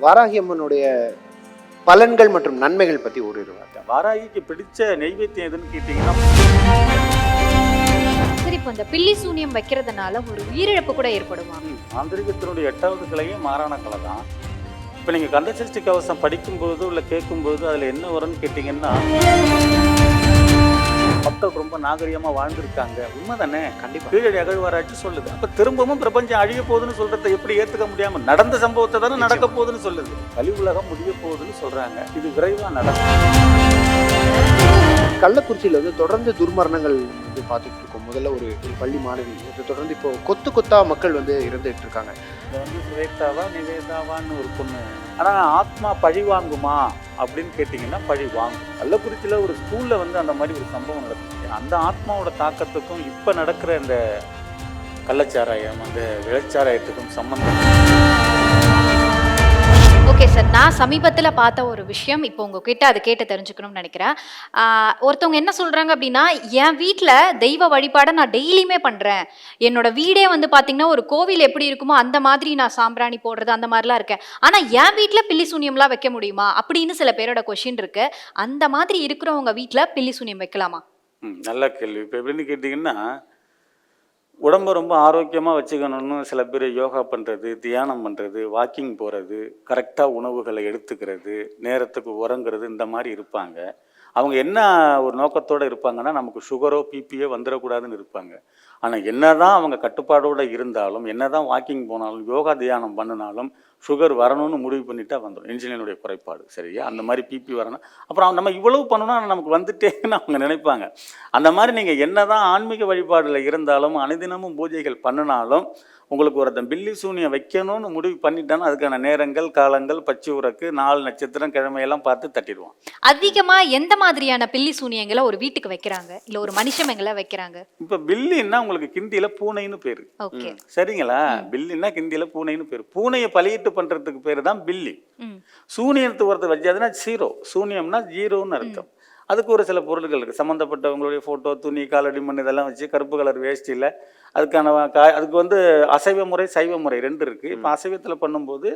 வாராகி அம்மனுடைய பலன்கள் மற்றும் நன்மைகள் பத்தி ஒரு வார்த்தை. வாராகிக்கு பிடிச்ச நெய்வேத்தியம் எதுன்னு கேட்டிங்கன்னா சரி இப்போ இந்த பில்லி சூனியம் வைக்கிறதுனால ஒரு உயிரிழப்பு கூட ஏற்படுமா? மாந்திரிகத்தினுடைய எட்டாவது கிளையே மாறான கலை தான். இப்போ நீங்கள் கந்தசஷ்டி கவசம் படிக்கும்போது இல்லை கேட்கும்போது அதில் என்ன வரும்னு கேட்டிங்கன்னா மக்கள் ரொம்ப நாகரிகமாக வாழ்ந்திருக்காங்க. உண்மை தானே கண்டிப்பா. கீழடி அகழ்வாராய்ச்சி சொல்லுது. அப்போ திரும்பவும் பிரபஞ்சம் அழிய போகுதுன்னு சொல்றதை எப்படி ஏற்றுக்க முடியாம நடந்த சம்பவத்தை தானே நடக்க போகுதுன்னு சொல்லுது. கலி உலகம் முடிய போகுதுன்னு சொல்றாங்க. இது விரைவாக நடக்கும். கள்ளக்குறிச்சியில வந்து தொடர்ந்து துர்மரணங்கள் வந்து பார்த்துட்டு இருக்கோம். முதல்ல ஒரு பள்ளி மாணவி தொடர்ந்து இப்போ கொத்து கொத்தா மக்கள் வந்து இறந்துட்டு இருக்காங்க. இது வந்து சுவேதாவா நிவேதாவான்னு ஒரு பொண்ணு. ஆனால் ஆத்மா பழி வாங்குமா? அப்படின்னு கேட்டிங்கன்னா பழி வாங்கும். கள்ளக்குறிச்சியில் ஒரு ஸ்கூலில் வந்து அந்த மாதிரி ஒரு சம்பவம் நடந்துச்சு. அந்த ஆத்மாவோட தாக்கத்துக்கும் இப்போ நடக்கிற இந்த கள்ளச்சாராயம் அந்த விளச்சாராயத்துக்கும் சம்மந்தம் ஓகே சார் நான் சமீபத்தில் பார்த்த ஒரு விஷயம் இப்போ உங்ககிட்ட அதை கேட்டு தெரிஞ்சுக்கணும்னு நினைக்கிறேன். ஒருத்தவங்க என்ன சொல்கிறாங்க அப்படின்னா என் வீட்டில் தெய்வ வழிபாடை நான் டெய்லியுமே பண்ணுறேன் என்னோட வீடே வந்து பார்த்தீங்கன்னா ஒரு கோவில் எப்படி இருக்குமோ அந்த மாதிரி நான் சாம்பிராணி போடுறது அந்த மாதிரிலாம் இருக்கேன். ஆனால் என் வீட்டில் பில்லி சூனியம்லாம் வைக்க முடியுமா? அப்படின்னு சில பேரோட கொஷின் இருக்கு. அந்த மாதிரி இருக்கிறவங்க வீட்டில் பில்லி சூனியம் வைக்கலாமா? நல்ல கேள்வி. இப்போ எப்படின்னு கேட்டிங்கன்னா உடம்ப ரொம்ப ஆரோக்கியமாக வச்சுக்கணும்னு சில பேர் யோகா பண்ணுறது தியானம் பண்ணுறது வாக்கிங் போகிறது கரெக்டாக உணவுகளை எடுத்துக்கிறது நேரத்துக்கு உறங்குறது இந்த மாதிரி இருப்பாங்க. அவங்க என்ன ஒரு நோக்கத்தோடு இருப்பாங்கன்னா நமக்கு சுகரோ பிபியோ வந்துடக்கூடாதுன்னு இருப்பாங்க. ஆனால் என்ன தான் அவங்க கட்டுப்பாடோடு இருந்தாலும் என்னதான் வாக்கிங் போனாலும் யோகா தியானம் பண்ணினாலும் சுகர் வரணும்னு முடிவு பண்ணிட்டா வந்துடும் இன்சுலினுடைய குறைபாடு. சரியா? அந்த மாதிரி பிபி வரணும். அப்புறம் நம்ம இவ்வளவு பண்ணணும்னா நமக்கு வந்துட்டேன்னு அவங்க நினைப்பாங்க. அந்த மாதிரி நீங்கள் என்னதான் ஆன்மீக வழிபாடில் இருந்தாலும் அனுதினமும் பூஜைகள் பண்ணினாலும் உங்களுக்கு ஒருத்தன் பில்லி சூனியம் வைக்கணும்னு முடிவு பண்ணிட்டான்னா அதுக்கான நேரங்கள் காலங்கள் பச்சை உறக்கு நாலு நட்சத்திரம் கிழமையெல்லாம் பார்த்து தட்டிடுவான். அதிகமாக எந்த மாதிரியான பில்லி சூனியங்களை ஒரு வீட்டுக்கு வைக்கிறாங்க? இல்லை ஒரு மனுஷமெங்களை வைக்கிறாங்க? இப்போ பில்லின்னா உங்களுக்கு கிந்தியில் பூனைன்னு பேர். சரிங்களா? பில்லின்னா கிந்தியில் பூனைன்னு பேர். பூனையை பலியிட்டு பண்ணுறதுக்கு பேர் தான் பில்லி. சூனியத்து ஒருத்தர் வச்சாதுன்னா ஜீரோ. சூனியம்னா ஜீரோன்னு அர்த்தம். அதுக்கு ஒரு சில பொருட்கள் இருக்குது சம்மந்தப்பட்டவங்களுடைய ஃபோட்டோ துணி காலடி மண் இதெல்லாம் வச்சு கருப்பு கலர் வேஷ்டியில் அதுக்கான அதுக்கு வந்து அசைவ முறை சைவ முறை ரெண்டு இருக்குது இப்போ அசைவத்தில் பண்ணும்போது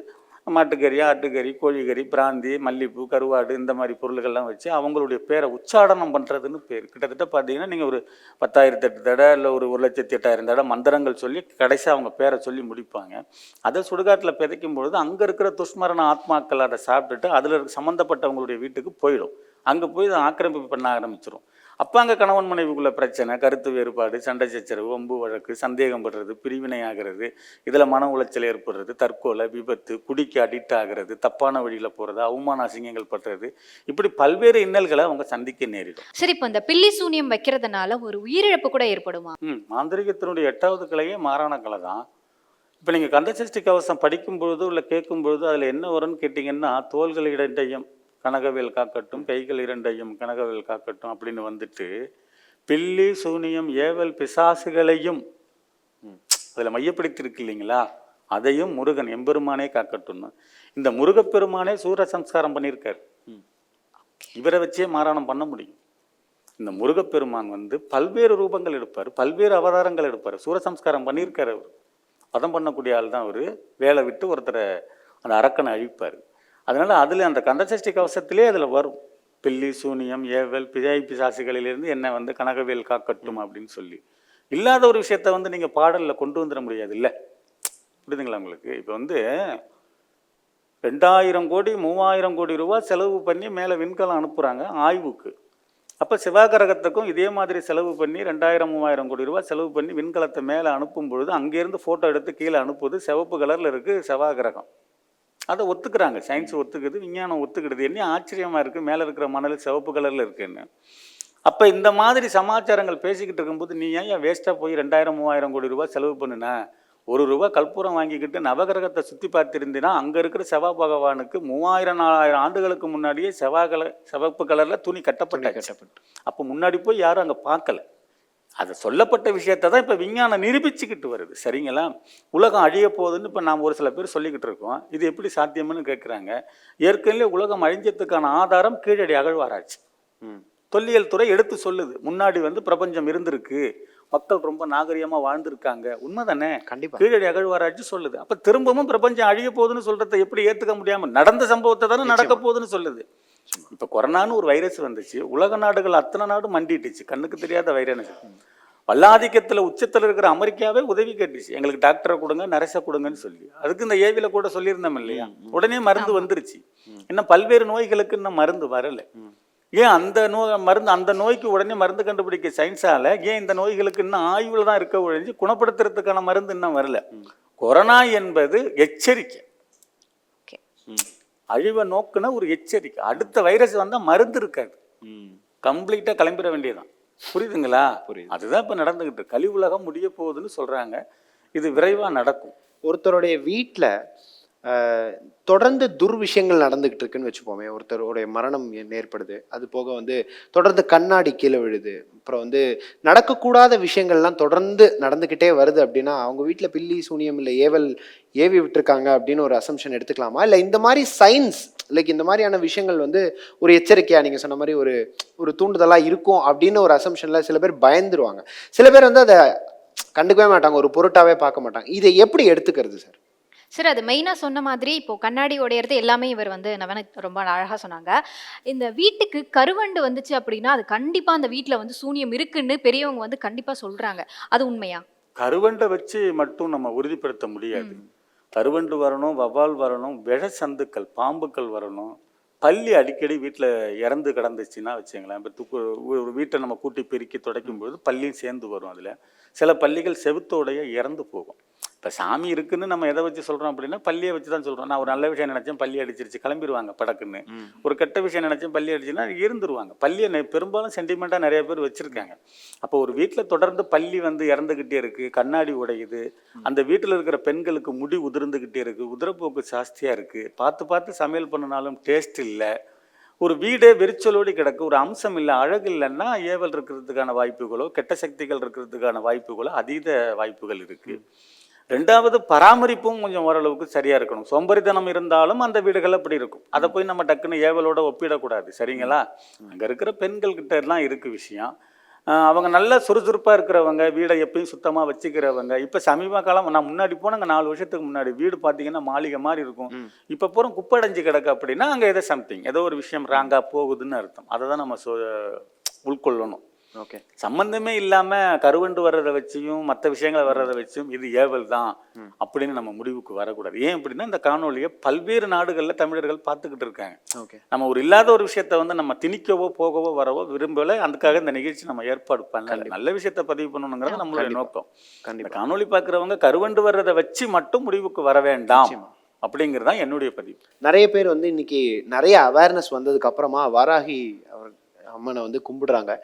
மாட்டுக்கறி ஆட்டுக்கறி கோழிக்கறி பிராந்தி மல்லிப்பூ கருவாடு இந்த மாதிரி பொருள்கள்லாம் வச்சு அவங்களுடைய பேரை உச்சாடனம் பண்ணுறதுன்னு பேர். கிட்டத்தட்ட பார்த்தீங்கன்னா நீங்கள் ஒரு பத்தாயிரத்தி எட்டு தடவை இல்லை ஒரு ஒரு லட்சத்தி எட்டாயிரம் தடவை மந்திரங்கள் சொல்லி கடைசி அவங்க பேரை சொல்லி முடிப்பாங்க. அதை சுடுகாட்டில் பிதைக்கும் பொழுது அங்கே இருக்கிற துஷ்மரண ஆத்மாக்கள் அதை சாப்பிட்டுட்டு அதில் சம்மந்தப்பட்டவங்களுடைய வீட்டுக்கு போயிடும். அங்கே போய் ஆக்கிரமிப்பு பண்ண ஆரம்பிச்சிடும் அப்போ அங்கே கணவன் மனைவிக்குள்ள பிரச்சனை கருத்து வேறுபாடு சண்டை சச்சரவு வம்பு வழக்கு சந்தேகம் படுறது பிரிவினை ஆகிறது இதில் மன உளைச்சல் ஏற்படுறது தற்கொலை விபத்து குடிக்கு அடிக்ட் ஆகிறது தப்பான வழியில் போகிறது அவமான அசிங்கங்கள் படுறது இப்படி பல்வேறு இன்னல்களை அவங்க சந்திக்க நேரிடும். சரி இப்போ இந்த பில்லி சூனியம் வைக்கிறதுனால ஒரு உயிரிழப்பு கூட ஏற்படுமா? ம் மாந்திரிகத்தினுடைய எட்டாவது கலையே மாறான கலை தான். இப்போ நீங்கள் கந்தசஷ்டி கவசம் படிக்கும் பொழுதோ இல்லை கேட்கும் பொழுதோ அதில் என்ன வரும்னு கேட்டிங்கன்னா தோள்கள் இரண்டையும் கனகவேல் காக்கட்டும் கைகள் இரண்டையும் கனகவேல் காக்கட்டும் அப்படின்னு வந்துட்டு பில்லி சூனியம் ஏவல் பிசாசுகளையும் அதில் மையப்படுத்தியிருக்கு இல்லைங்களா? அதையும் முருகன் எம்பெருமானே காக்கட்டும்னு. இந்த முருகப்பெருமானே சூர சம்ஸ்காரம் பண்ணியிருக்காரு. இவரை வச்சே மாறாணம் பண்ண முடியும். இந்த முருகப்பெருமான் வந்து பல்வேறு ரூபங்கள் எடுப்பார் பல்வேறு அவதாரங்கள் எடுப்பார். சூரசம்ஸ்காரம் பண்ணியிருக்காரு அவர். பதம் பண்ணக்கூடிய ஆள் தான் அவர். வேலை விட்டு ஒருத்தரை அந்த அரக்கனை அழிப்பார். அதனால் அதில் அந்த கந்தசஷ்டி கவசத்திலே அதில் வரும். பில்லி சூனியம் ஏவல் பிஜாய் பிசாசுகளிலிருந்து என்ன வந்து கனகவேல் காக்கட்டும் அப்படின்னு சொல்லி. இல்லாத ஒரு விஷயத்த வந்து நீங்கள் பாடலில் கொண்டு வந்துட முடியாது இல்லை புரியுதுங்களா உங்களுக்கு? இப்போ வந்து ரெண்டாயிரம் கோடி மூவாயிரம் கோடி ரூபா செலவு பண்ணி மேலே விண்கலம் அனுப்புகிறாங்க ஆய்வுக்கு. அப்போ சிவாகரகத்துக்கும் இதே மாதிரி செலவு பண்ணி ரெண்டாயிரம் மூவாயிரம் கோடி ரூபா செலவு பண்ணி விண்கலத்தை மேலே அனுப்பும் பொழுது அங்கேருந்து ஃபோட்டோ எடுத்து கீழே அனுப்புவது சிவப்பு கலரில் இருக்குது செவ்வாகிரகம் அதை ஒத்துக்கிறாங்க. சயின்ஸ் ஒத்துக்குது விஞ்ஞானம் ஒத்துக்கிடுது. என்ன ஆச்சரியமாக இருக்குது மேலே இருக்கிற மணல் சிவப்பு கலரில் இருக்குன்னு. அப்போ இந்த மாதிரி சமாச்சாரங்கள் பேசிக்கிட்டு இருக்கும்போது நீ ஏன் வேஸ்ட்டாக போய் ரெண்டாயிரம் மூவாயிரம் கோடி ரூபாய் செலவு பண்ணுன? ஒரு ரூபா கற்பூரம் வாங்கிக்கிட்டு நவகிரகத்தை சுற்றி பார்த்திருந்தீன்னா அங்கே இருக்கிற செவ்வாய் பகவானுக்கு மூவாயிரம் நாலாயிரம் ஆண்டுகளுக்கு முன்னாடியே செவ்வாய் கலர் சிவப்பு கலரில் துணி கட்டப்பட்டாச்சு. கட்டப்பட்டு. அப்போ முன்னாடி போய் யாரும் அங்கே பார்க்கல. அது சொல்லப்பட்ட விஷயத்தை தான் இப்போ விஞ்ஞானம் நிரூபிச்சுக்கிட்டு வருது. சரிங்களா? உலகம் அழிய போகுதுன்னு இப்போ நாம் ஒரு சில பேர் சொல்லிக்கிட்டு இருக்கோம். இது எப்படி சாத்தியம்னு கேட்குறாங்க ஏற்கனவே உலகம் அழிஞ்சதுக்கான ஆதாரம் கீழடி அகழ்வாராய்ச்சி. ம். தொல்லியல் துறை எடுத்து சொல்லுது. முன்னாடி வந்து பிரபஞ்சம் இருந்திருக்கு. மக்கள் ரொம்ப நாகரிகமா வாழ்ந்திருக்காங்க. உண்மைதானே? கண்டிப்பா. கீழடி அகழ்வாராய்ச்சி சொல்லுது. அப்ப திரும்பவும் பிரபஞ்சம் அழிய போகுதுன்னு சொல்றதை எப்படி ஏத்துக்க முடியாம நடந்த சம்பவத்தை தானே நடக்க போகுதுன்னு சொல்லுது. இப்ப கொரோனான்னு ஒரு வைரஸ் வந்துச்சு. உலக நாடுகள் அத்தனை நாடும் மண்டிட்டுச்சு. கண்ணுக்கு தெரியாத வைரஸ் வல்லாதிக்கத்துல உச்சத்துல இருக்கிற அமெரிக்காவே உதவி கேட்டுச்சு. எங்களுக்கு டாக்டரை கொடுங்க நரசை கொடுங்கன்னு சொல்லி. அதுக்கு இந்த ஏவில கூட சொல்லியிருந்தோம் இல்லையா? உடனே மருந்து வந்துருச்சு. இன்னும் பல்வேறு நோய்களுக்கு இன்னும் மருந்து வரல. ஏன் அந்த நோய் மருந்து அந்த நோய்க்கு உடனே மருந்து கண்டுபிடிக்க சயின்ஸால ஏன் இந்த நோய்களுக்கு இன்னும் ஆய்வுல தான் இருக்க ஒழிஞ்சு குணப்படுத்துறதுக்கான மருந்து இன்னும் வரல? கொரோனா என்பது எச்சரிக்கை. அழிவை நோக்குன ஒரு எச்சரிக்கை அடுத்த வைரஸ் வந்தா மருந்து இருக்காது ம். கம்ப்ளீட்டா கிளம்பிட வேண்டியதுதான் புரியுதுங்களா புரியுது. அதுதான் இப்ப. கலி உலகம் முடிய போகுதுன்னு சொல்றாங்க இது விரைவா நடக்கும் ஒருத்தருடைய வீட்டில் தொடர்ந்து துர்விஷயங்கள் நடந்துக்கிட்டு இருக்குன்னு வச்சுப்போமே ஒருத்தருடைய மரணம் ஏற்படுது. அது போக வந்து தொடர்ந்து கண்ணாடி கீழே விழுது. அப்புறம் வந்து நடக்கக்கூடாத விஷயங்கள்லாம் தொடர்ந்து நடந்துக்கிட்டே வருது அப்படின்னா அவங்க வீட்டில் பில்லி சூனியம் இல்லை ஏவல் ஏவி விட்டுருக்காங்க அப்படின்னு ஒரு அசம்ஷன் எடுத்துக்கலாமா? இல்லை இந்த மாதிரி சயின்ஸ் லைக் இந்த மாதிரியான விஷயங்கள் வந்து ஒரு எச்சரிக்கையாக நீங்கள் சொன்ன மாதிரி ஒரு ஒரு தூண்டுதலாக இருக்கும் அப்படின்னு ஒரு அசம்ஷனில் சில பேர் பயந்துருவாங்க. சில பேர் வந்து அதை கண்டுக்கவே மாட்டாங்க ஒரு பொருட்டாவே பார்க்க மாட்டாங்க. இதை எப்படி எடுத்துக்கிறது சார் சார் அது மெயினாக சொன்ன மாதிரி இப்போ கண்ணாடி உடையறது எல்லாமே இவர் வந்து நவனத் ரொம்ப அழகாக சொன்னாங்க. இந்த வீட்டுக்கு கருவண்டு வந்துச்சு அப்படின்னா அது கண்டிப்பாக அந்த வீட்டில் வந்து சூனியம் இருக்குன்னு பெரியவங்க வந்து கண்டிப்பாக சொல்கிறாங்க அது உண்மையா? கருவண்டை வச்சு மட்டும் நம்ம உறுதிப்படுத்த முடியாது. கருவண்டு வரணும் வவ்வால் வரணும் விஷ சந்துக்கள் பாம்புக்கள் வரணும். பள்ளி அடிக்கடி வீட்டில் இறந்து கிடந்துச்சுன்னா வச்சுங்களேன் இப்போ துக்கு ஒரு வீட்டை நம்ம கூட்டி பெருக்கி துடைக்கும் பொழுது பள்ளியும் சேர்ந்து வரும் அதில். சில பள்ளிகள் செவுத்தோடைய இறந்து போகும். இப்போ சாமி இருக்குன்னு நம்ம எதை வச்சு சொல்கிறோம் அப்படின்னா பள்ளியை வச்சு தான் சொல்கிறோம் நான் ஒரு நல்ல விஷயம் நினச்சேன் பள்ளி அடிச்சிருச்சு கிளம்பிடுவாங்க படக்குன்னு. ஒரு கெட்ட விஷயம் நினச்சேன் பள்ளி அடிச்சுன்னா இருந்துருவாங்க. பள்ளியை பெரும்பாலும் சென்டிமெண்ட்டாக நிறைய பேர் வச்சுருக்காங்க. அப்போ ஒரு வீட்டில் தொடர்ந்து பள்ளி வந்து இறந்துக்கிட்டே இருக்குது கண்ணாடி உடையுது. அந்த வீட்டில் இருக்கிற பெண்களுக்கு முடி உதிர்ந்துக்கிட்டே இருக்குது உதிரப்போக்கு ஜாஸ்தியாக இருக்குது பார்த்து பார்த்து சமையல் பண்ணினாலும் டேஸ்ட் இல்லை. ஒரு வீடே வெறிச்சலோடி கிடக்கு ஒரு அம்சம் இல்லை அழகு இல்லைன்னா ஏவல் இருக்கிறதுக்கான வாய்ப்புகளோ கெட்ட சக்திகள் இருக்கிறதுக்கான வாய்ப்புகளோ அதீத வாய்ப்புகள் இருக்கு. ரெண்டாவது பராமரிப்பும் கொஞ்சம் ஓரளவுக்கு சரியா இருக்கணும். சோம்பேறித்தனம் இருந்தாலும் அந்த வீடுகள் அப்படி இருக்கும். அதை போய் நம்ம டக்குன்னு ஏவலோட ஒப்பிடக்கூடாது. சரிங்களா? அங்க இருக்கிற பெண்கள் கிட்ட எல்லாம் இருக்கு விஷயம். அவங்க நல்ல சுறுசுறுப்பாக இருக்கிறவங்க வீடை எப்பயும் சுத்தமாக வச்சுக்கிறவங்க. இப்போ சமீப காலம் நான் முன்னாடி போனாங்க நாலு வருஷத்துக்கு முன்னாடி. வீடு பார்த்தீங்கன்னா மாளிகை மாதிரி இருக்கும். இப்போ பூரா குப்பை அடைஞ்சு கிடக்கு அப்படின்னா அங்கே ஏதோ சம்திங் ஏதோ ஒரு விஷயம் ராங்காக போகுதுன்னு அர்த்தம். அதை தான் நம்ம சொ உள்கொள்ளணும். ஓகே. சம்பந்தமே இல்லாம கருவண்டு வர்றதை வச்சியும் மற்ற விஷயங்களை வர்றதை வச்சும் இது ஏவல் தான் அப்படின்னு நம்ம முடிவுக்கு வரக்கூடாது. ஏன் அப்படின்னா இந்த காணொலியை பல்வேறு நாடுகளில் தமிழர்கள் பார்த்துக்கிட்டு இருக்காங்க. ஓகே. நம்ம ஒரு இல்லாத ஒரு விஷயத்த வந்து நம்ம திணிக்கவோ போகவோ வரவோ விரும்பல அதுக்காக இந்த நிகழ்ச்சி நம்ம ஏற்பாடு பண்ணல. நல்ல விஷயத்த பதிவு பண்ணணுங்கிறது நம்மளுடைய நோக்கம். இந்த கண்டிப்பா. காணொளி பார்க்குறவங்க கருவண்டு வர்றதை வச்சு மட்டும் முடிவுக்கு வர வேண்டாம். அப்படிங்கிறது தான் என்னுடைய பதிவு. நிறைய பேர் வந்து இன்னைக்கு நிறைய அவேர்னஸ் வந்ததுக்கு அப்புறமா வாராகி அம்மனை வந்து கும்பிடுறாங்க.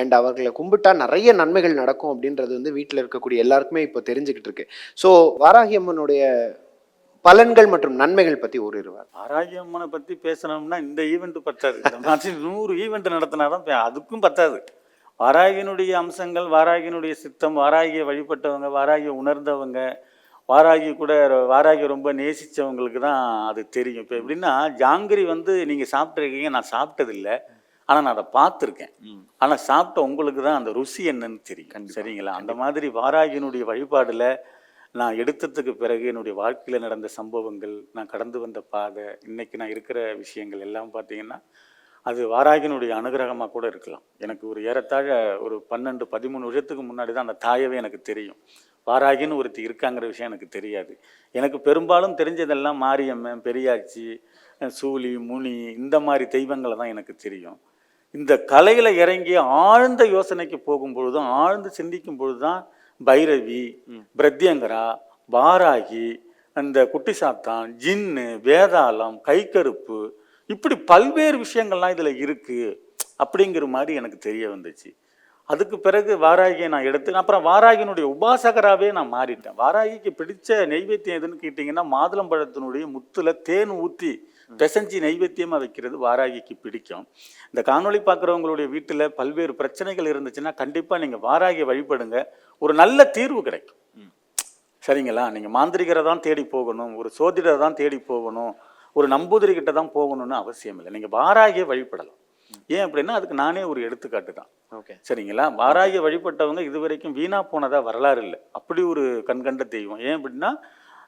அண்ட் அவர்களை கும்பிட்டா நிறைய நன்மைகள் நடக்கும் அப்படின்றது வந்து வீட்டில் இருக்கக்கூடிய எல்லாருக்குமே இப்போ தெரிஞ்சுக்கிட்டு இருக்கு. ஸோ வாராகி அம்மனுடைய பலன்கள் மற்றும் நன்மைகள் பத்தி ஒரு இருவார் அம்மனை பற்றி பேசணும்னா இந்த ஈவெண்ட் பத்தாது. நூறு ஈவெண்ட் நடத்தினாதான் அதுக்கும் பத்தாது. வாராகியினுடைய அம்சங்கள் வாராகியினுடைய சித்தம் வாராகியை வழிபட்டவங்க வாராகியை உணர்ந்தவங்க வாராகி கூட வாராகி ரொம்ப நேசிச்சவங்களுக்கு தான் அது தெரியும். இப்போ எப்படின்னா ஜாங்கிரி வந்து நீங்கள் சாப்பிட்ருக்கீங்க நான் சாப்பிட்டதில்லை. ஆனால் நான் அதை பார்த்துருக்கேன். ஆனால் சாப்பிட்ட உங்களுக்கு தான் அந்த ருசி என்னன்னு தெரியும். சரிங்களா? அந்த மாதிரி வாராகியினுடைய வழிபாடில் நான் எடுத்ததுக்கு பிறகு என்னுடைய வாழ்க்கையில் நடந்த சம்பவங்கள் நான் கடந்து வந்த பாதை இன்னைக்கு நான் இருக்கிற விஷயங்கள் எல்லாம் பார்த்தீங்கன்னா அது வாராகினுடைய அனுகிரகமாக கூட இருக்கலாம். எனக்கு ஒரு ஏறத்தாழ ஒரு பன்னெண்டு பதிமூணு வருஷத்துக்கு முன்னாடி தான் அந்த தாயவே எனக்கு தெரியும். வாராகின்னு ஒருத்தி இருக்காங்கிற விஷயம் எனக்கு தெரியாது. எனக்கு பெரும்பாலும் தெரிஞ்சதெல்லாம் மாரியம்மன் பெரியாச்சி சூலி முனி இந்த மாதிரி தெய்வங்களை தான் எனக்கு தெரியும். இந்த கலையில இறங்கி ஆழ்ந்த யோசனைக்கு போகும்பொழுதும் ஆழ்ந்து சிந்திக்கும் பொழுதுதான் பைரவி பிரத்யங்கரா வாராகி அந்த குட்டி சாத்தான் ஜின்னு வேதாளம் கைக்கருப்பு இப்படி பல்வேறு விஷயங்கள்லாம் இதுல இருக்கு அப்படிங்கிற மாதிரி எனக்கு தெரிய வந்துச்சு. அதுக்கு பிறகு வாராகியை நான் எடுத்து அப்புறம் வாராகியினுடைய உபாசகராகவே நான் மாறிட்டேன். வாராகிக்கு பிடிச்ச நெய்வேத்தியம் எதுன்னு கேட்டிங்கன்னா மாதுளம்பழத்தினுடைய முத்துல தேன் ஊற்றி பிசைஞ்சு நெய்வேத்தியமாக வைக்கிறது வாராகிக்கு பிடிக்கும். இந்த காணொளி பார்க்குறவங்களுடைய வீட்டில் பல்வேறு பிரச்சனைகள் இருந்துச்சுன்னா கண்டிப்பாக நீங்கள் வாராகியை வழிபடுங்க. ஒரு நல்ல தீர்வு கிடைக்கும். சரிங்களா? நீங்கள் மாந்திரிகரை தான் தேடி போகணும் ஒரு சோதிடரை தான் தேடி போகணும் ஒரு நம்பூதிரி கிட்ட தான் போகணும்னு அவசியம் இல்லை. நீங்கள் வாராகியை வழிபடலாம். ஏன் அப்படின்னா அதுக்கு நானே ஒரு எடுத்துக்காட்டு தான். ஓகே. சரிங்களா? வாராகி வழிபட்டவங்க இதுவரைக்கும் வீணா போனதா வரலாறு இல்லை. அப்படி ஒரு கண்கண்ட தெய்வம். ஏன் அப்படின்னா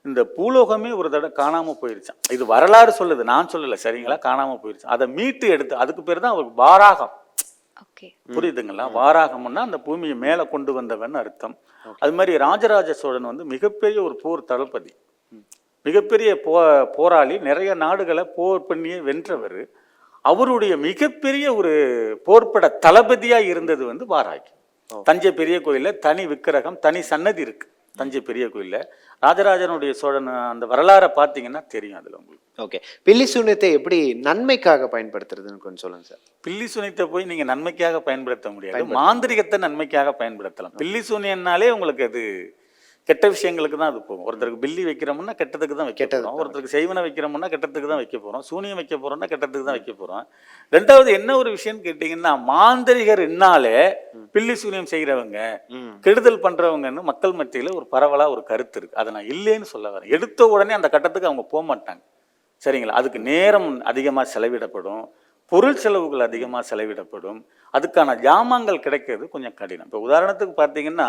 இந்த பூலோகமே ஒரு தடவை காணாம போயிருச்சான் இது வரலாறு சொல்லுது. நான் சொல்லலை. சரிங்களா? காணாம போயிருச்சு. அதை மீட்டு எடுத்து அதுக்கு பேர் தான் அவருக்கு வாராகம். ஓகே. புரியுதுங்களா? வாராகம்னா அந்த பூமியை மேலே கொண்டு வந்தவன் அர்த்தம். அது மாதிரி ராஜராஜ சோழன் வந்து மிகப்பெரிய ஒரு போர் தளபதி. மிகப்பெரிய போ போராளி. நிறைய நாடுகளை போர் பண்ணியே வென்றவர். அவருடைய மிகப்பெரிய ஒரு போர்ப்பட தளபதியா இருந்தது வந்து வாராகி. தஞ்சை பெரிய கோயில்ல தனி விக்கிரகம் தனி சன்னதி இருக்கு. தஞ்சை பெரிய கோயில்ல. ராஜராஜனுடைய சோழன் அந்த வரலாறை பார்த்தீங்கன்னா தெரியும் அதுல உங்களுக்கு. ஓகே பில்லி சூன்யத்தை எப்படி நன்மைக்காக பயன்படுத்துறதுன்னு கொஞ்சம் சொல்லுங்க சார். பில்லி சூனியத்தை போய் நீங்க நன்மைக்காக பயன்படுத்த முடியாது. மாந்திரிகத்தை நன்மைக்காக பயன்படுத்தலாம். பில்லி சூனியம்னாலே உங்களுக்கு அது கெட்ட விஷயங்களுக்கு தான் அது போகும். ஒருத்தருக்கு பில்லி வைக்கிறோம்னா கெட்டதுக்கு தான் வைக்க போறோம். ஒருத்தருக்கு செய்வனை வைக்கிறோம்னா கெட்டதுக்கு தான் வைக்க போறோம். சூனியம் வைக்க போறோம்னா கெட்டதுக்கு தான் வைக்க போறோம். ரெண்டாவது என்ன ஒரு விஷயம்னு கேட்டீங்கன்னா மாந்திரிகர் என்னாலே பில்லி சூனியம் செய்கிறவங்க கெடுதல் பண்றவங்கன்னு மக்கள் மத்தியில ஒரு பரவலா ஒரு கருத்து இருக்கு. அதை நான் இல்லைன்னு சொல்ல வரேன். எடுத்த உடனே அந்த கட்டத்துக்கு அவங்க போக மாட்டாங்க. சரிங்களா? அதுக்கு நேரம் அதிகமா செலவிடப்படும். பொருள் செலவுகள் அதிகமா செலவிடப்படும். அதுக்கான ஜாமான்கள் கிடைக்கிறது கொஞ்சம் கடினம். இப்போ உதாரணத்துக்கு பார்த்தீங்கன்னா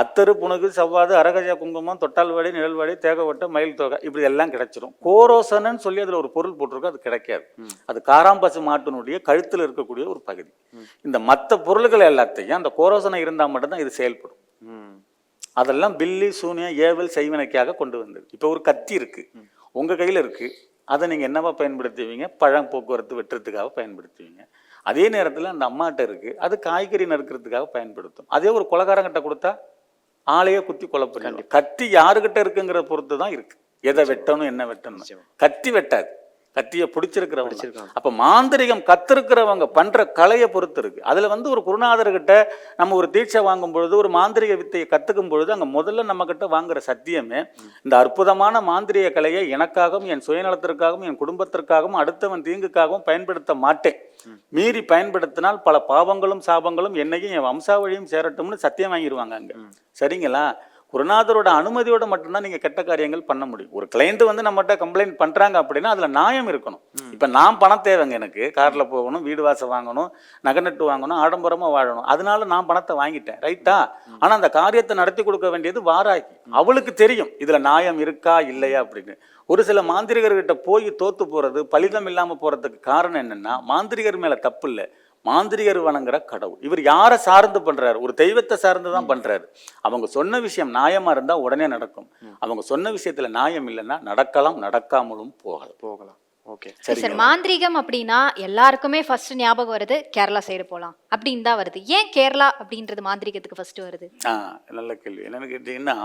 அத்தரு புணுகு செவ்வாது அரகஜா குங்குமம் தொட்டால்வாடி நிழல்வாடி தேகவட்டை மயில் தொகை இப்படி எல்லாம் கிடைச்சிரும். கோரோசனன்னு சொல்லி அதில் ஒரு பொருள் போட்டிருக்கோம் அது கிடைக்காது. அது காராம்பசு மாட்டினுடைய கழுத்தில் இருக்கக்கூடிய ஒரு பகுதி. இந்த மற்ற பொருள்கள் எல்லாத்தையும் அந்த கோரோசனை இருந்தால் மட்டும்தான் இது செயல்படும். அதெல்லாம் பில்லி சூனியம் ஏவல் செய்வனைக்காக கொண்டு வந்தது. இப்போ ஒரு கத்தி இருக்கு. உங்க கையில இருக்கு. அதை நீங்க என்னவா பயன்படுத்துவீங்க? பழம் போக்குவரத்து வெட்டுறதுக்காக பயன்படுத்துவீங்க. அதே நேரத்துல அந்த அம்மாட்ட இருக்கு. அது காய்கறி நறுக்கிறதுக்காக பயன்படுத்தும். அதே ஒரு கொலகாரங்கிட்ட கொடுத்தா ஆளையே குத்தி கொலை பண்ணிடும் கத்தி யாருகிட்ட இருக்குங்கிற பொறுத்து தான் இருக்கு. எதை வெட்டணும் என்ன வெட்டணும். கத்தி வெட்டாது. கத்தியை பிடிச்சிருக்கிறவங்க. அப்ப மாந்திரிகம் கத்திருக்கிறவங்க பண்ற கலையை பொறுத்து இருக்கு. அதுல வந்து ஒரு குருநாதர்கிட்ட நம்ம ஒரு தீட்சை வாங்கும் பொழுது ஒரு மாந்திரிக வித்தையை கத்துக்கும் பொழுது அங்க முதல்ல நம்ம கிட்ட வாங்குற சத்தியமே இந்த அற்புதமான மாந்திரிக கலையை எனக்காகவும் என் சுயநலத்திற்காகவும் என் குடும்பத்திற்காகவும் அடுத்தவன் தீங்குக்காகவும் பயன்படுத்த மாட்டேன். மீறி பயன்படுத்தினால் பல பாவங்களும் சாபங்களும் என்னையும் என் வம்சாவழியும் சேரட்டும்னு சத்தியம் வாங்கிடுவாங்க அங்க. சரிங்களா? குருநாதரோட அனுமதியோட மட்டும்தான் நீங்க கெட்ட காரியங்கள் பண்ண முடியும். ஒரு கிளைண்ட் வந்து நம்மகிட்ட கம்ப்ளைண்ட் பண்றாங்க அப்படின்னா அதுல நியாயம் இருக்கணும். இப்ப நான் பணம் தேவைங்க எனக்கு. கார்ல போகணும் வீடு வாசல் வாங்கணும் நகை நட்டு வாங்கணும் ஆடம்பரமா வாழணும். அதனால நான் பணத்தை வாங்கிட்டேன். ரைட்டா ஆனா அந்த காரியத்தை நடத்தி கொடுக்க வேண்டியது வாராகி. அவளுக்கு தெரியும். இதுல நியாயம் இருக்கா இல்லையா அப்படின்னு. ஒரு சில மாந்திரிகர்கிட்ட போய் தோத்து போறது பலிதம் இல்லாம போறதுக்கு காரணம் என்னன்னா மாந்திரிகர் மேல தப்பு இல்லை. மாந்திரிகர் வணங்குற கடவுள். இவர் யாரை சார்ந்து பண்றாரு? ஒரு தெய்வத்தை சார்ந்து தான் பண்றாரு. அவங்க சொன்ன விஷயம் நியாயமா இருந்தா உடனே நடக்கும். அவங்க சொன்ன விஷயத்துல நியாயம் இல்லைன்னா நடக்கலாம் நடக்காமலும் போகலாம். போகலாம். ஓகே. சரி சார். மாந்திரீகம் அப்படின்னா எல்லாருக்குமே ஃபர்ஸ்ட் ஞாபகம் வருது கேரளா சைடு போலாம். அப்படின்னு தான் வருது. ஏன் கேரளா அப்படின்றது மாந்திரீகத்துக்கு ஃபர்ஸ்ட் வருது? ஆ நல்ல கேள்வி. என்னன்னு கேட்டீங்கன்னா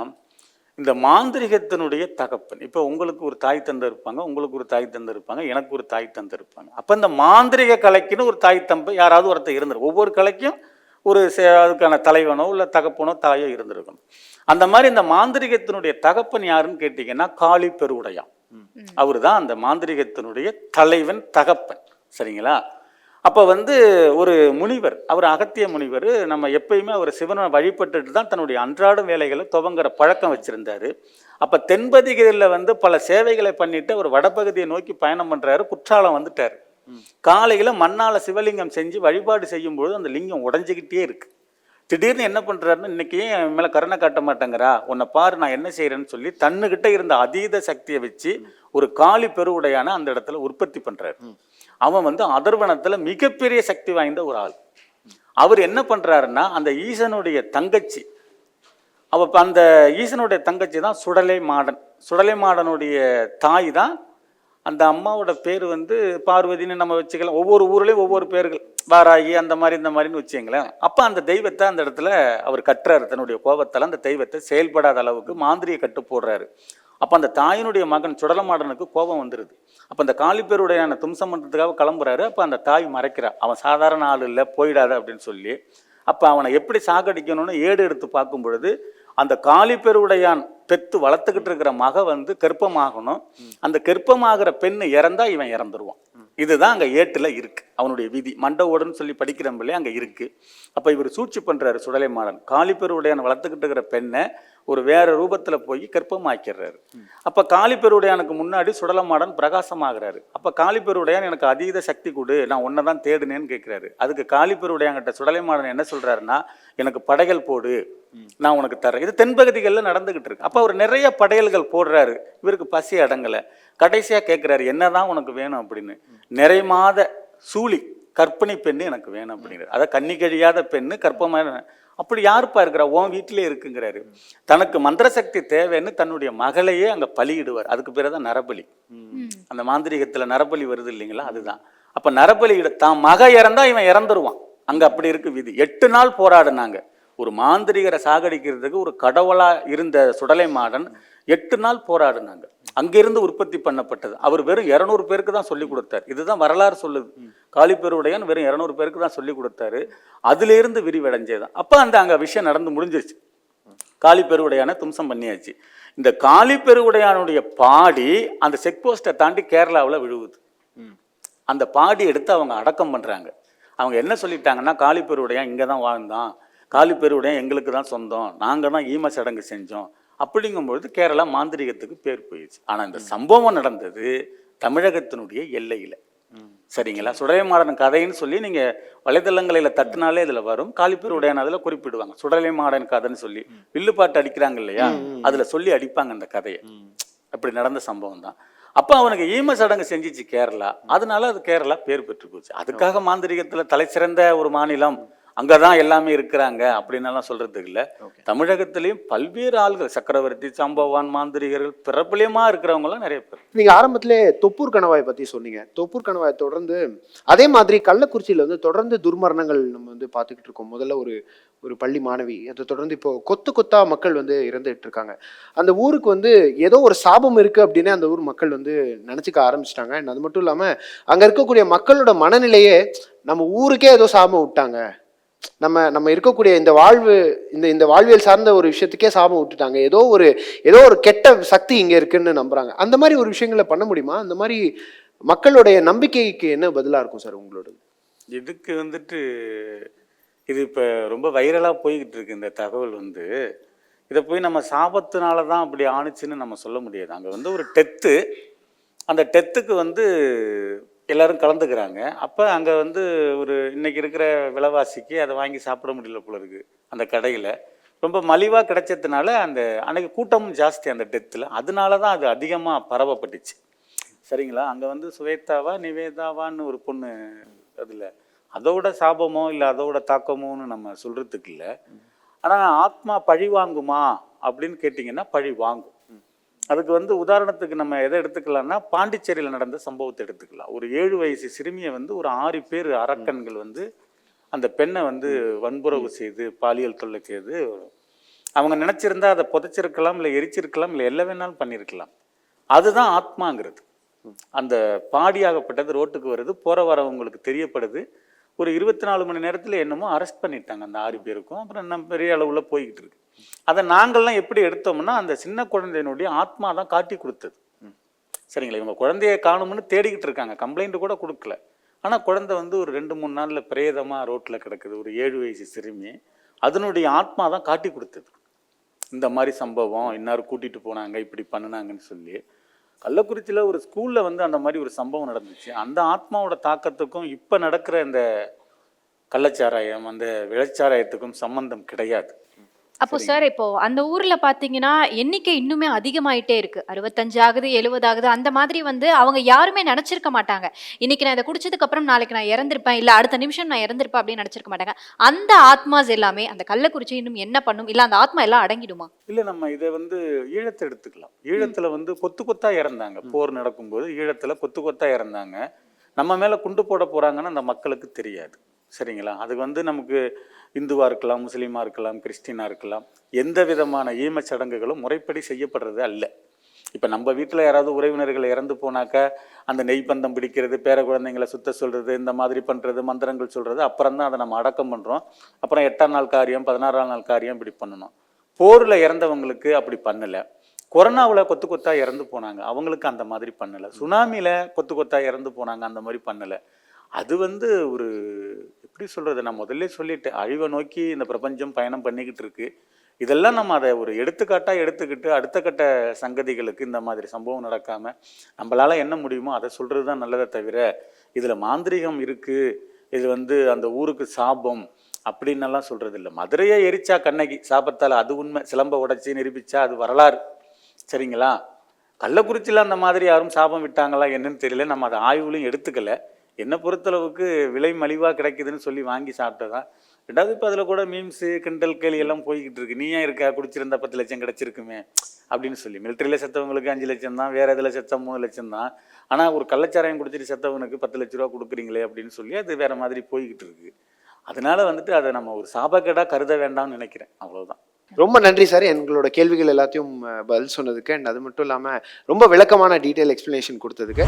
இந்த மாந்திரிகத்தினுடைய தகப்பன். இப்போ உங்களுக்கு ஒரு தாய் தந்தை இருப்பாங்க உங்களுக்கு ஒரு தாய் தந்தை இருப்பாங்க எனக்கு ஒரு தாய் தந்தை இருப்பாங்க. அப்போ இந்த மாந்திரிக கலைக்குன்னு ஒரு தாய் தம்பை யாராவது ஒருத்தர் இருந்திருக்கும் ஒவ்வொரு கலைக்கும் ஒரு சே- அதுக்கான தலைவனோ இல்லை தகப்பனோ தாயோ இருந்திருக்கணும். அந்த மாதிரி இந்த மாந்திரிகத்தினுடைய தகப்பன் யாருன்னு கேட்டிங்கன்னா காளி பெருவுடையான் அவர் தான் அந்த மாந்திரிகத்தினுடைய தலைவன் தகப்பன். சரிங்களா? அப்போ வந்து ஒரு முனிவர் அவர் அகத்திய முனிவர் நம்ம எப்பயுமே அவர் சிவனை வழிபட்டுட்டு தான் தன்னுடைய அன்றாட வேலைகளை துவங்குற பழக்கம் வச்சிருந்தாரு. அப்போ தென்பதிகளில் வந்து பல சேவைகளை பண்ணிட்டு அவர் வடபகுதியை நோக்கி பயணம் பண்றாரு குற்றாலம் வந்துட்டார். காலையில மண்ணால சிவலிங்கம் செஞ்சு வழிபாடு செய்யும்போது அந்த லிங்கம் உடஞ்சிக்கிட்டே இருக்கு. திடீர்னு என்ன பண்றாருன்னு இன்னைக்கு ஏன் என் மேல கருணை காட்ட மாட்டேங்கிறா? உன்னை பாரு நான் என்ன செய்யறேன்னு சொல்லி தன்னுகிட்ட இருந்த அதீத சக்தியை வச்சு ஒரு காளி பெருவுடையான அந்த இடத்துல உற்பத்தி பண்றாரு. அவன் வந்து அதர்வனத்தில் மிகப்பெரிய சக்தி வாய்ந்த ஒரு ஆள். அவர் என்ன பண்ணுறாருன்னா அந்த ஈசனுடைய தங்கச்சி. அவ அந்த ஈசனுடைய தங்கச்சி தான் சுடலை மாடன். சுடலை மாடனுடைய தாய் தான் அந்த அம்மாவோட பேர் வந்து பார்வதின்னு நம்ம வச்சுக்கலாம். ஒவ்வொரு ஊர்லேயும் ஒவ்வொரு பேர்கள். வாராகி அந்த மாதிரி இந்த மாதிரின்னு வச்சுங்களேன் அப்போ அந்த தெய்வத்தை அந்த இடத்துல அவர் கட்டுறாரு. தன்னுடைய கோபத்தால் அந்த தெய்வத்தை செயல்படாத அளவுக்கு மாந்திரியை கட்டு போடுறாரு. அப்போ அந்த தாயினுடைய மகன் சுடலமாடனுக்கு கோபம் வந்துடுது அப்போ அந்த காலிப்பேருடையான தும்சம் பண்ணுறதுக்காக கிளம்புறாரு. அப்போ அந்த தாய் மறைக்கிறாள் அவன் சாதாரண ஆள் இல்லை போயிடாத அப்படின்னு சொல்லி. அப்போ அவனை எப்படி சாகடிக்கணும்னு ஏடு எடுத்து பார்க்கும் பொழுது அந்த காளிப்பெருவுடையான் பெத்து வளர்த்துக்கிட்டு இருக்கிற மக வந்து கற்பமாகணும் அந்த கெற்பமாகிற பெண்ணு இறந்தா இவன் இறந்துருவான். இதுதான் அங்கே ஏட்டில் இருக்கு. அவனுடைய விதி. மண்டவோடுன்னு சொல்லி படிக்கிறோம்ல அங்கே இருக்கு. அப்போ இவர் சூழ்ச்சி பண்ணுறார் சுடலை மாடன் காளிப்பெருவுடையான் வளர்த்துக்கிட்டு இருக்கிற பெண்ணை ஒரு வேற ரூபத்தில் போய் கற்பமாக்கிறாரு அப்போ காளிப்பெருவுடையானுக்கு முன்னாடி சுடலமாடன் பிரகாசமாகிறாரு. அப்போ காளிப்பெருவுடையான் எனக்கு அதீத சக்தி கொடு நான் ஒன்றை தான் தேடுனேன்னு கேட்குறாரு அதுக்கு காளிப்பெருவுடையான்கிட்ட சுடலைமாடன் என்ன சொல்கிறாருன்னா எனக்கு படைகள் போடு நான் உனக்கு தரேன் இது தென்பகுதிகளில் நடந்துகிட்டு இருக்கு. அப்போ அவர் நிறைய படையல்கள் போடுறாரு. இவருக்கு பசி அடங்கலை. கடைசியாக கேட்குறாரு என்னதான் உனக்கு வேணும்? அப்படின்னு. நிறை மாத சூழி கற்பிணி பெண்ணு எனக்கு வேணும் அப்படிங்கிறார். அதை கண்ணி கழியாத பெண்ணு கற்பமான அப்படி யாருப்பா இருக்கிறா? உன் வீட்டிலே இருக்குங்கிறாரு. தனக்கு மந்திர சக்தி தேவைன்னு தன்னுடைய மகளையே அங்கே பலியிடுவார். அதுக்கு பேர் தான் நரபலி அந்த மாந்திரிகத்தில் நரபலி வருது இல்லைங்களா? அதுதான். அப்போ நரபலி தான் மக இறந்தா இவன் இறந்துருவான். அங்கே அப்படி இருக்கு விதி. எட்டு நாள் போராடினாங்க. ஒரு மாந்திரிகரை சாகடிக்கிறதுக்கு ஒரு கடவுளா இருந்த சுடலை மாடன் எட்டு நாள் போராடினாங்க. அங்கிருந்து உற்பத்தி பண்ணப்பட்டது. அவர் வெறும் இரநூறு பேருக்கு தான் சொல்லி கொடுத்தார். இதுதான் வரலாறு சொல்லுது. காளிப்பெருவுடையான் வெறும் இரநூறு பேருக்கு தான் சொல்லி கொடுத்தாரு. அதிலிருந்து விரிவடைஞ்சதுதான். அப்போ அந்த அங்கே விஷயம் நடந்து முடிஞ்சிருச்சு. காளிப்பெருவுடையான தும்சம் பண்ணியாச்சு. இந்த காளிப்பெருவுடையானுடைய பாடி அந்த செக் போஸ்ட்டை தாண்டி கேரளாவில் விழுவுது. அந்த பாடி எடுத்து அவங்க அடக்கம் பண்ணுறாங்க அவங்க என்ன சொல்லிட்டாங்கன்னா காளிப்பெருவுடையான் இங்கே தான் வாழ்ந்தான். காளிப்பெருவுடையான் எங்களுக்கு தான் சொந்தம். நாங்கள் தான் ஈம சடங்கு செஞ்சோம். அப்படிங்கும்பொழுது கேரளா மாந்திரிகத்துக்கு பேர் போயிடுச்சு. ஆனால் இந்த சம்பவம் நடந்தது தமிழகத்தினுடைய எல்லையில். சரிங்களா? சுடலைமாடன் கதைன்னு சொல்லி நீங்கள் வலைதளங்களில் தட்டினாலே இதில் வரும். காளிப்பெருவுடையான் அதில் குறிப்பிடுவாங்க. சுடலைமாடன் கதைன்னு சொல்லி வில்லுப்பாட்டு அடிக்கிறாங்க இல்லையா? அதில் சொல்லி அடிப்பாங்க அந்த கதையை. அப்படி நடந்த சம்பவம் தான். அப்போ அவனுக்கு ஈம சடங்கு செஞ்சிச்சு கேரளா. அதனால அது கேரளா பேர் பெற்று போச்சு. அதுக்காக மாந்திரிகத்தில் தலை சிறந்த ஒரு மாநிலம். அங்கே தான் எல்லாமே இருக்கிறாங்க அப்படின்னலாம் சொல்றதுக்கு இல்லை. தமிழகத்திலையும் பல்வேறு ஆள்கள் சக்கரவர்த்தி சம்பவான் மாந்திரிகர்கள் பிறப்பிலியமா இருக்கிறவங்களாம் நிறைய பேர். நீங்க ஆரம்பத்திலே தொப்பூர் கணவாய் பத்தி சொன்னீங்க. தொப்பூர் கணவாய் தொடர்ந்து அதே மாதிரி கள்ளக்குறிச்சியில வந்து தொடர்ந்து துர்மரணங்கள் நம்ம வந்து பார்த்துக்கிட்டு இருக்கோம். முதல்ல ஒரு ஒரு பள்ளி மாணவி அதை தொடர்ந்து இப்போ கொத்து கொத்தா மக்கள் வந்து இறந்துட்டு இருக்காங்க. அந்த ஊருக்கு வந்து ஏதோ ஒரு சாபம் இருக்கு அப்படின்னு அந்த ஊர் மக்கள் வந்து நினைச்சுக்க ஆரம்பிச்சிட்டாங்க. அது மட்டும் இல்லாம அங்க இருக்கக்கூடிய மக்களோட மனநிலையே நம்ம ஊருக்கே ஏதோ சாபம் விட்டாங்க. நம்ம நம்ம இருக்கக்கூடிய இந்த வாழ்வு இந்த இந்த வாழ்வியல் சார்ந்த ஒரு விஷயத்துக்கே சாபம் விட்டுட்டாங்க. ஏதோ ஒரு ஏதோ ஒரு கெட்ட சக்தி இங்கே இருக்குன்னு நம்புறாங்க. அந்த மாதிரி ஒரு விஷயங்களை பண்ண முடியுமா? அந்த மாதிரி மக்களுடைய நம்பிக்கைக்கு என்ன பதிலாக இருக்கும் சார் உங்களோட இதுக்கு வந்துட்டு இது இப்போ ரொம்ப வைரலாக போய்கிட்டு இருக்கு இந்த தகவல் வந்து. இதை போய் நம்ம சாபத்தினால தான் அப்படி ஆணுச்சுன்னு நம்ம சொல்ல முடியாது. அங்கே வந்து ஒரு டெத்து. அந்த டெத்துக்கு வந்து எல்லோரும் கலந்துக்கிறாங்க. அப்போ அங்கே வந்து ஒரு இன்றைக்கி இருக்கிற விலைவாசிக்கு அதை வாங்கி சாப்பிட முடியல போல இருக்குது அந்த கடையில். ரொம்ப மலிவாக கிடைச்சதுனால அந்த அன்றைக்கி கூட்டமும் ஜாஸ்தி அந்த டெத்தில். அதனால தான் அது அதிகமாக பரவப்பட்டுச்சு. சரிங்களா? அங்கே வந்து சுவேதாவா நிவேதாவான்னு ஒரு பொண்ணு அதில். அதோட சாபமோ இல்லை அதோட தாக்கமோன்னு நம்ம சொல்கிறதுக்கு இல்லை. ஆனால் ஆத்மா பழி வாங்குமா அப்படின்னு கேட்டிங்கன்னா பழி வாங்கும். அதுக்கு வந்து உதாரணத்துக்கு நம்ம எதை எடுத்துக்கலாம்னா பாண்டிச்சேரியில் நடந்த சம்பவத்தை எடுத்துக்கலாம். ஒரு ஏழு வயசு சிறுமியை வந்து ஒரு ஆறு பேர் அரக்கன்கள் வந்து அந்த பெண்ணை வந்து வன்புறவு செய்து பாலியல் தொல்லை செய்து அவங்க நினச்சிருந்தா அதை புதைச்சிருக்கலாம் இல்லை எரிச்சிருக்கலாம் இல்லை எல்லா வேணாலும் பண்ணியிருக்கலாம் அதுதான் ஆத்மாங்கிறது. அந்த பாடியாகப்பட்டது ரோட்டுக்கு வருது போகிற வரவங்களுக்கு தெரியப்படுது. ஒரு இருபத்தி நாலு மணி நேரத்தில் என்னமோ அரெஸ்ட் பண்ணிட்டாங்க அந்த ஆறு பேருக்கும். அப்புறம் நம்ம பெரிய அளவில் போய்கிட்டு இருக்கு. அதை நாங்கள்லாம் எப்படி எடுத்தோம்னா அந்த சின்ன குழந்தையினுடைய ஆத்மா தான் காட்டி கொடுத்தது. சரிங்களா? இவங்க குழந்தைய காணும்னு தேடிக்கிட்டு இருக்காங்க. கம்ப்ளைண்ட் கூட கொடுக்கல. ஆனால் குழந்தை வந்து ஒரு ரெண்டு மூணு நாளில் பிரேதமாக ரோட்டில் கிடக்குது. ஒரு ஏழு வயசு சிறுமி. அதனுடைய ஆத்மா தான் காட்டி கொடுத்தது. இந்த மாதிரி சம்பவம் இன்னார் கூட்டிகிட்டு போனாங்க இப்படி பண்ணினாங்கன்னு சொல்லி. கள்ளக்குறிச்சியில் ஒரு ஸ்கூலில் வந்து அந்த மாதிரி ஒரு சம்பவம் நடந்துச்சு. அந்த ஆத்மாவோட தாக்கத்துக்கும் இப்போ நடக்கிற இந்த கள்ளச்சாராயம் அந்த விளைச்சாராயத்துக்கும் சம்பந்தம் கிடையாது. அப்போ சார் இப்போ அந்த ஊர்ல பாத்தீங்கன்னா எண்ணிக்கை இன்னுமே அதிகமாயிட்டே இருக்கு. அறுபத்தஞ்சு ஆகுது எழுபது ஆகுது அந்த மாதிரி வந்து அவங்க யாருமே நினைச்சிருக்க மாட்டாங்க. இன்னைக்கு நான் இதை குடிச்சதுக்கு அப்புறம் நாளைக்கு நான் இறந்திருப்பேன். இல்ல அடுத்த நிமிஷம் நான் இறந்திருப்பேன் அப்படின்னு நினைச்சிருக்க மாட்டாங்க. அந்த ஆத்மாஸ் எல்லாமே அந்த கள்ளக்குறிச்சி இன்னும் என்ன பண்ணும்? இல்ல அந்த ஆத்மா எல்லாம் அடங்கிடுமா? இல்லை நம்ம இதை வந்து ஈழத்தை எடுத்துக்கலாம். ஈழத்தில் வந்து கொத்து கொத்தா இறந்தாங்க. போர் நடக்கும்போது ஈழத்தில் கொத்து கொத்தா இறந்தாங்க. நம்ம மேலே குண்டு போட போகிறாங்கன்னு அந்த மக்களுக்கு தெரியாது. சரிங்களா? அது வந்து நமக்கு இந்துவாக இருக்கலாம் முஸ்லீமாக இருக்கலாம் கிறிஸ்டினாக இருக்கலாம் எந்த விதமான ஈமச் சடங்குகளும் முறைப்படி செய்யப்படுறது அல்ல. இப்போ நம்ம வீட்டில் யாராவது உறவினர்கள் இறந்து போனாக்கா அந்த நெய் பந்தம் பிடிக்கிறது பேர குழந்தைங்களை சுத்த சொல்கிறது இந்த மாதிரி பண்ணுறது மந்திரங்கள் சொல்கிறது அப்புறம் தான் அதை நம்ம அடக்கம் பண்ணுறோம் அப்புறம் எட்டாம் நாள் காரியம் பதினாறாம் நாள் காரியம் இப்படி பண்ணணும். போரில் இறந்தவங்களுக்கு அப்படி பண்ணலை. கொரோனாவில் கொத்து கொத்தாக இறந்து போனாங்க. அவங்களுக்கு அந்த மாதிரி பண்ணலை. சுனாமியில் கொத்து கொத்தாக இறந்து போனாங்க. அந்த மாதிரி பண்ணலை. அது வந்து ஒரு எப்படி சொல்கிறது நான் முதல்ல சொல்லிட்டேன். அழிவை நோக்கி இந்த பிரபஞ்சம் பயணம் பண்ணிக்கிட்டு இருக்கு. இதெல்லாம் நம்ம அதை ஒரு எடுத்துக்காட்டாக எடுத்துக்கிட்டு அடுத்த கட்ட சங்கதிகளுக்கு இந்த மாதிரி சம்பவம் நடக்காமல் நம்மளால் என்ன முடியுமோ அதை சொல்கிறது தான் நல்லதை தவிர இதில் மாந்திரீகம் இருக்குது இது வந்து அந்த ஊருக்கு சாபம் அப்படின்னெல்லாம் சொல்கிறது இல்லை. மதுரையை எரிச்சா கண்ணகி. சாபத்தால் அது உண்மை. சிலம்ப உடைச்சி நிரூபித்தா அது வரலாறு. சரிங்களா? கள்ளக்குறிச்சியில் அந்த மாதிரி யாரும் சாபம் விட்டாங்களா என்னன்னு தெரியல. நம்ம அதை ஆய்வுலையும் எடுத்துக்கலை. என்னை பொறுத்தளவுக்கு விலை மலிவாக கிடைக்குதுன்னு சொல்லி வாங்கி சாப்பிட்டதான் ரெண்டாவது இப்போ அதில் கூட மீம்ஸு கிண்டல் கேலி எல்லாம் போய்கிட்டு இருக்கு. நீ ஏன் இருக்கா? குடிச்சிருந்தா பத்து லட்சம் கிடைச்சிருக்குமே? அப்படின்னு சொல்லி. மிலிட்டரியில் செத்தவங்களுக்கு அஞ்சு லட்சம் தான் வேறு இதில் செத்தா மூணு லட்சம் தான். ஆனால் ஒரு கள்ளச்சாராயம் குடிச்சிட்டு செத்தவனுக்கு பத்து லட்ச ரூபா கொடுக்குறீங்களே அப்படின்னு சொல்லி அது வேற மாதிரி போய்கிட்டு இருக்கு. அதனால வந்துட்டு அதை நம்ம ஒரு சாபக்கேடாக கருத வேண்டாம்னு நினைக்கிறேன். அவ்வளவுதான். ரொம்ப நன்றி சார். எங்களோட கேள்விகள் எல்லாத்தையும் பதில் சொன்னதுக்கு. அண்ட் அது மட்டும் இல்லாமல் ரொம்ப விளக்கமான டீட்டெயில் எக்ஸ்பிளனேஷன் கொடுத்ததுக்கு.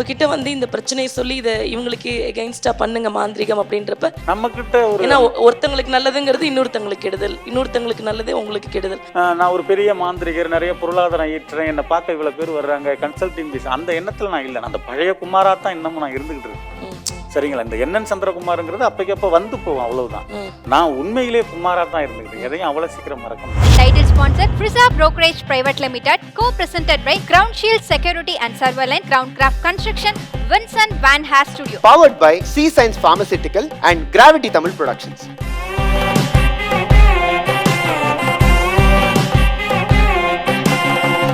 உங்ககிட்ட வந்து இந்த பிரச்சனையை சொல்லி இதை இவங்களுக்கு எகெயின்ஸ்டா பண்ணுங்க மாந்திரிகம் அப்படின்றப்ப நம்மக்கிட்ட ஒரு ஏன்னா ஒருத்தங்களுக்கு நல்லதுங்கிறது இன்னொருத்தங்களுக்கு கெடுதல். இன்னொருத்தங்களுக்கு நல்லதே உங்களுக்கு கெடுதல். நான் ஒரு பெரிய மாந்திரிகர் நிறைய பொருளாதாரம் ஈட்டுறேன் என்னை பார்க்க இவ்வளோ பேர் வர்றாங்க கன்சல்டிங் ஃபீஸ் அந்த எண்ணத்தில் நான் இல்லை. அந்த பழைய குமாரா தான் இன்னமும் நான் இருந்துகிட்டு இருக்கேன். சரிங்களா இந்த என்என் சந்திரகுமாருங்கிறது அப்பைக்கப்போ வந்து போவோம் அவ்வளவுதான். நான் உண்மையிலே குமாரா தான் இருந்துக்கிட்டு எதையும் அவ்வளோ சீக்கிரம் மறக்க முடியாது Title sponsor Frisa Brokerage Private Limited, co-presented by Crown Shield Security and Serverline, Crown Craft Construction, Vincent Van Haas Studio. Powered by C science pharmaceutical and gravity Tamil productions